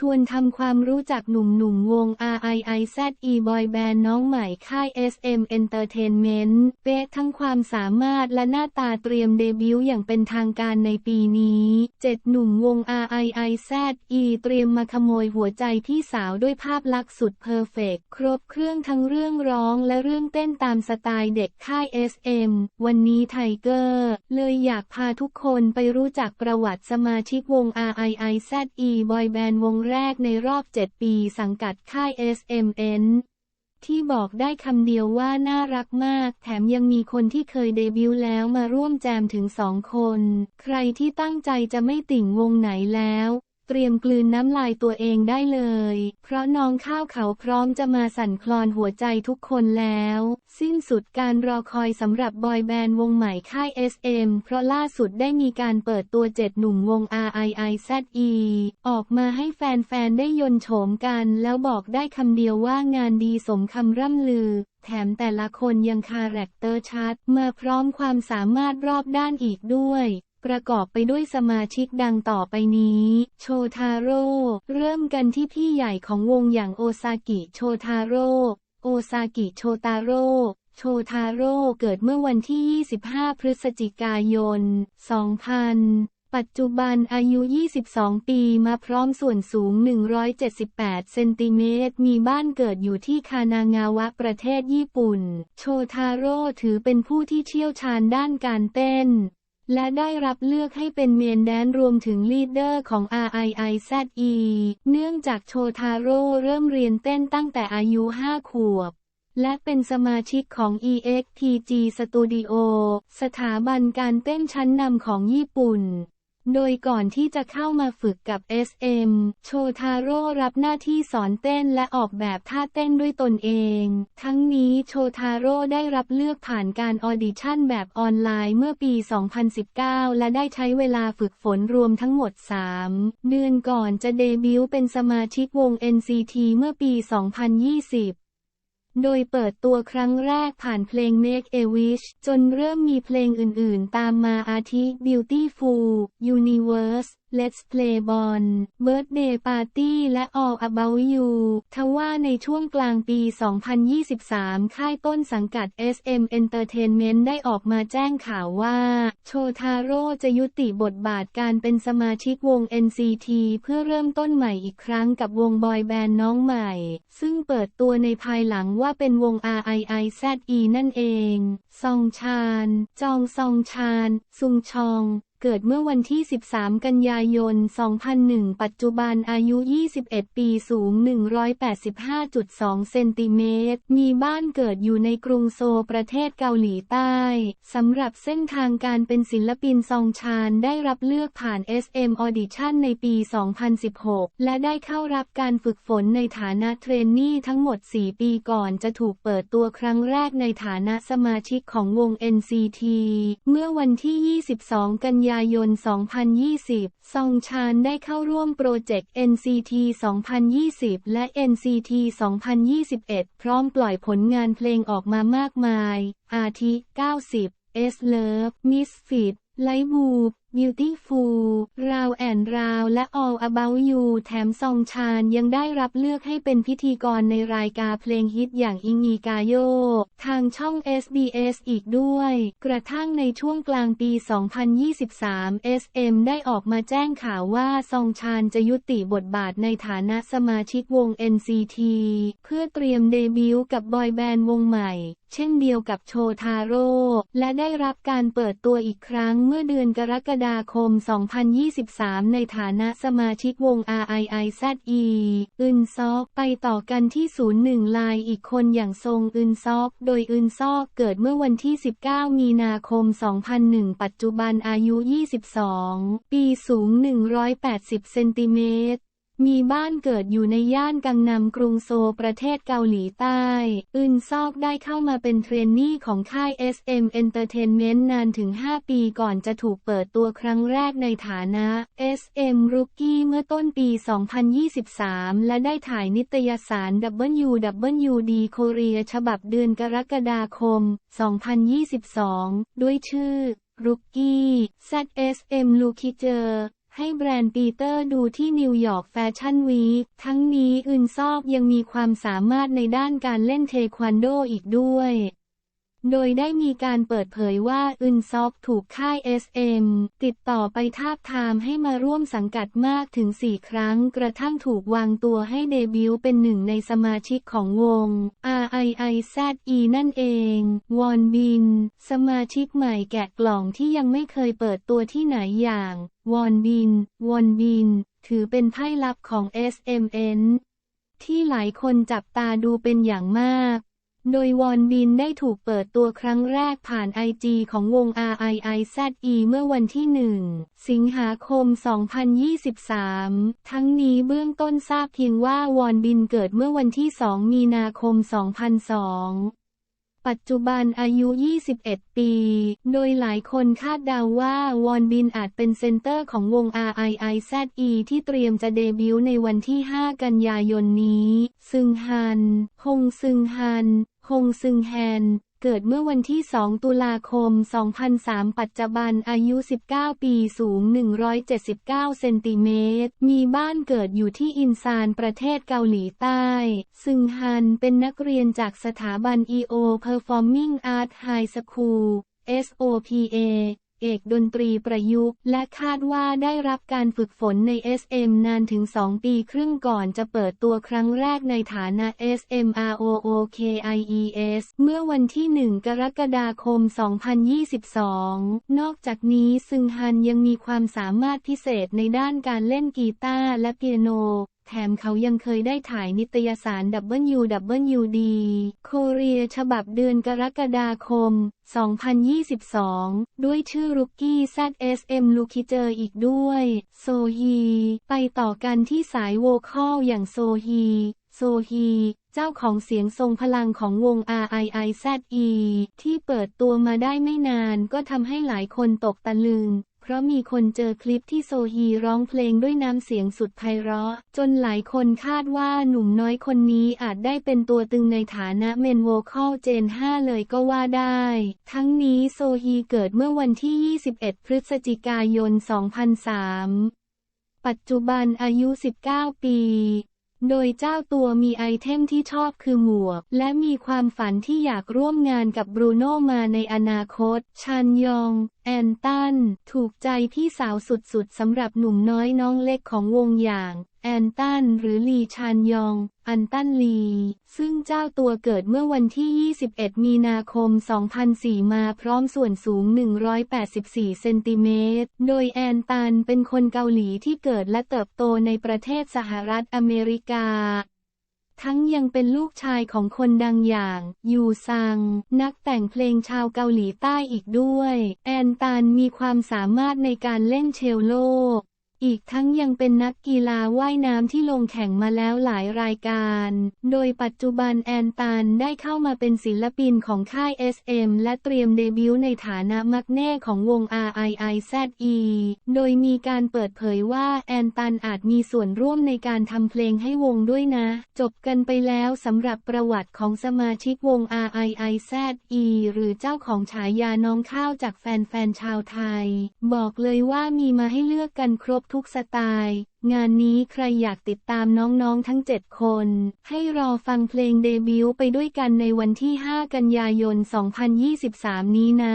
ชวนทำความรู้จักหนุ่มๆวง RIIZE Boy Band น้องใหม่ค่าย SM Entertainment เป๊ะทั้งความสามารถและหน้าตาเตรียมเดบิวต์อย่างเป็นทางการในปีนี้เจ็ดหนุ่มวง RIIZE เตรียมมาขโมยหัวใจพี่สาวด้วยภาพลักษณ์สุดเพอร์เฟกครบเครื่องทั้งเรื่องร้องและเรื่องเต้นตามสไตล์เด็กค่าย SM วันนี้ไทเกอร์เลยอยากพาทุกคนไปรู้จักประวัติสมาชิกวง RIIZE บอยแบนด์วงแรกในรอบ 7 ปีสังกัดค่าย SMN ที่บอกได้คำเดียวว่าน่ารักมาก แถมยังมีคนที่เคยเดบิวต์แล้วมาร่วมแจมถึงสองคน ใครที่ตั้งใจจะไม่ติ่งวงไหนแล้ว เตรียมกลืนน้ำลายตัวเองได้เลย เพราะน้องข้าวเขาพร้อมจะมาสั่นคลอนหัวใจทุกคนแล้ว สิ้นสุดการรอคอยสำหรับบอยแบนด์วงใหม่ค่าย SM เพราะล่าสุดได้มีการเปิดตัวเจ็ดหนุ่มวง RIIZE ออกมาให้แฟนๆ ได้ยนโฉมกัน แล้วบอกได้คำเดียวว่างานดีสมคำร่ำลือแถมแต่ละคนยังคาแรคเตอร์ชัด มาพร้อมความสามารถรอบด้านอีกด้วย ประกอบไปด้วยสมาชิกดังต่อไปนี้ โชทาโร่ เริ่มกันที่พี่ใหญ่ของวงอย่างโอซากิโชทาโร่ โอซากิโชตาโร่โชทาโร่เกิดเมื่อวันที่ 25 พฤศจิกายน 2000 ปัจจุบันอายุ 22 ปีมาพร้อมส่วนสูง 178 เซนติเมตร มีบ้านเกิดอยู่ที่คานางาวะประเทศญี่ปุ่น โชทาโร่ถือเป็นผู้ที่เชี่ยวชาญด้านการเต้น และได้รับเลือกให้เป็นเมนแดนรวมถึงลีดเดอร์ของ RIIZE เนื่องจากโชทาโร่เริ่มเรียนเต้นตั้งแต่อายุ 5 ขวบ และเป็นสมาชิกของ EXTG Studio สถาบันการเต้นชั้นนำของญี่ปุ่น โดยก่อนที่จะเข้ามาฝึกกับ SM โชทาโร่รับหน้าที่สอนเต้นและออกแบบท่าเต้นด้วยตนเอง ทั้งนี้โชทาโร่ได้รับเลือกผ่านการออดิชั่นแบบออนไลน์เมื่อปี 2019 และได้ใช้เวลาฝึกฝนรวมทั้งหมด 3 เดือนก่อนจะเดบิวต์เป็นสมาชิกวง NCT เมื่อปี 2020 โดยเปิดตัวครั้งแรกผ่านเพลง Make a Wish จนเริ่มมีเพลงอื่นๆ ตามมาอาทิ Beautiful Universe Let's Play Ball Birthday Party และ All About You ทว่าในช่วงกลางปี 2023 ค่ายต้นสังกัด SM Entertainment ได้ออกมาแจ้งข่าวว่า โชทาโร่จะยุติบทบาทการเป็นสมาชิกวง NCT เพื่อเริ่มต้นใหม่อีกครั้งกับวงบอยแบนด์น้องใหม่ ซึ่งเปิดตัวในภายหลังว่าเป็นวง RIIZE นั่นเอง ซองชาน จองซองชาน ซุงชอง เกิดเมื่อวันที่ 13 กันยายน 2001 ปัจจุบันอายุ 21 ปีสูง 185.2 เซนติเมตร มีบ้านเกิดอยู่ในกรุงโซประเทศเกาหลีใต้ สำหรับเส้นทางการเป็นศิลปินซองชานได้รับเลือกผ่าน SM Audition ในปี 2016 และได้เข้ารับการฝึกฝนในฐานะเทรนนี่ทั้งหมด 4 ปีก่อนจะถูกเปิดตัวครั้งแรกในฐานะสมาชิกของวง NCT เมื่อวันที่ 22 กันยายน 2020 ซองชานได้เข้าร่วมโปรเจกต์ NCT 2020 และ NCT 2021 พร้อมปล่อยผลงานเพลงออกมามากมาย อาทิ 90 S Love Misfit ไลบู Beautiful ราวแอนราวและ All About You แถมซองชานยังได้รับเลือกให้เป็นพิธีกรในรายการเพลงฮิตอย่างอิงีกาโย ทางช่อง SBS อีกด้วย กระทั่งในช่วงกลางปี 2023 SM ได้ออกมาแจ้งข่าวว่าซองชานจะยุติบทบาทในฐานะสมาชิกวง NCT เพื่อเตรียมเดบิวต์กับบอยแบนด์วงใหม่เช่นเดียวกับโชทาโร่และได้รับการเปิดตัวอีกครั้งเมื่อเดือนกรกฎาาคม 2023 ในฐานะสมาชิกวง RIIZE อึนซอกไปต่อกันที่ 01 ลายอีกคนอย่างทรงอึนซอก โดยอึนซอกเกิดเมื่อวันที่ 19 มีนาคม 2001 ปัจจุบันอายุ 22 ปีสูง 180 เซนติเมตร มีบ้านเกิดอยู่ในย่านกังนำกรุงโซประเทศเกาหลีใต้ อึนซอกได้เข้ามาเป็นเทรนนี่ของค่าย SM Entertainment นานถึง 5 ปีก่อนจะถูกเปิดตัวครั้งแรกในฐานะ SM Rookie เมื่อต้นปี 2023 และได้ถ่ายนิตยสาร WWD โคเรียฉบับเดือนกรกฎาคม 2022 ด้วยชื่อ Rookie ZSM l o o k i เจอ ให้แบรนด์ปีเตอร์ดูที่นิวยอร์กแฟชั่นวีคทั้งนี้อึนซอกยังมีความสามารถในด้านการเล่นเทควันโดอีกด้วย โดยได้มีการเปิดเผยว่าอึนซอกถูกค่าย SM ติดต่อไปทาบทามให้มาร่วมสังกัดมากถึง 4 ครั้ง กระทั่งถูกวางตัวให้เดบิวต์เป็นหนึ่งในสมาชิกของวง RIIZE นั่นเอง วอนบิน สมาชิกใหม่แกะกล่องที่ยังไม่เคยเปิดตัวที่ไหนอย่าง วอนบิน วอนบิน ถือเป็นไพ่ลับของ SMN ที่หลายคนจับตาดูเป็นอย่างมาก โดยวอนบินได้ถูกเปิดตัวครั้งแรกผ่านไอจีของวง RIIZE เมื่อวันที่ 1 สิงหาคม 2023 ทั้งนี้เบื้องต้นทราบเพียงว่าวอนบินเกิดเมื่อวันที่ 2 มีนาคม 2002ปัจจุบันอายุ 21 ปี โดยหลายคนคาดเดาว่าวอนบินอาจเป็นเซนเตอร์ของวง RIIZE ที่เตรียมจะเดบิวต์ในวันที่ 5 กันยายนนี้ ซึงฮัน ฮงซึงฮัน ฮงซึงแฮน เกิดเมื่อวันที่ 2 ตุลาคม 2003 ปัจจุบันอายุ 19 ปีสูง 179 เซนติเมตร มีบ้านเกิดอยู่ที่อินซานประเทศเกาหลีใต้ ซึงฮันเป็นนักเรียนจากสถาบัน EO Performing Arts High School SOPA เอกดนตรีประยุกต์ และคาดว่าได้รับการฝึกฝนใน SM นานถึง 2 ปีครึ่งก่อนจะเปิดตัวครั้งแรกในฐานะ SMROOKIES เมื่อวันที่ 1 กรกฎาคม 2022 นอกจากนี้ซึงฮันยังมีความสามารถพิเศษในด้านการเล่นกีตาร์และเปียโน แถมเขายังเคยได้ถ่ายนิตยสาร WWD โคเรียฉบับเดือนกรกฎาคม 2022 ด้วยชื่อรุกกี้ ZSM ลูคิเจออีกด้วย โซฮี ไปต่อกันที่สายโวคอลอย่างโซฮี โซฮีเจ้าของเสียงทรงพลังของวง RIIZE ที่เปิดตัวมาได้ไม่นานก็ทำให้หลายคนตกตะลึง เพราะมีคนเจอคลิปที่โซฮีร้องเพลงด้วยน้ำเสียงสุดไพเราะ จนหลายคนคาดว่าหนุ่มน้อยคนนี้อาจได้เป็นตัวตึงในฐานะเมนโวคอลเจน 5 เลยก็ว่าได้ ทั้งนี้โซฮีเกิดเมื่อวันที่ 21 พฤศจิกายน 2003 ปัจจุบันอายุ 19 ปี โดยเจ้าตัวมีไอเทมที่ชอบคือหมวก และมีความฝันที่อยากร่วมงานกับบรูโน่มาในอนาคต ชันยอง แอนตัน ถูกใจพี่สาวสุดๆสำหรับหนุ่มน้อยน้องเล็กของวงอย่าง แอนตันหรือลีชันยอง อันตันลี ซึ่งเจ้าตัวเกิดเมื่อวันที่ 21 มีนาคม 2004 มาพร้อมส่วนสูง 184 เซนติเมตร โดยแอนตันเป็นคนเกาหลีที่เกิดและเติบโตในประเทศสหรัฐอเมริกาทั้งยังเป็นลูกชายของคนดังอย่างยูซัง นักแต่งเพลงชาวเกาหลีใต้อีกด้วย แอนตันมีความสามารถในการเล่นเชลโล อีกทั้งยังเป็นนักกีฬาว่ายน้ำที่ลงแข่งมาแล้วหลายรายการ โดยปัจจุบันแอนตันได้เข้ามาเป็นศิลปินของค่าย SM และเตรียมเดบิวต์ในฐานะมักแน่ของวง RIIZE โดยมีการเปิดเผยว่าแอนตันอาจมีส่วนร่วมในการทำเพลงให้วงด้วยนะ จบกันไปแล้วสำหรับประวัติของสมาชิกวง RIIZE หรือเจ้าของฉายาน้องข้าวจากแฟนๆชาวไทย บอกเลยว่ามีมาให้เลือกกันครบทุกสไตล์ งานนี้ใครอยากติดตามน้องๆทั้ง 7 คน ให้รอฟังเพลงเดบิวต์ไปด้วยกันในวันที่ 5 กันยายน 2023 นี้นะ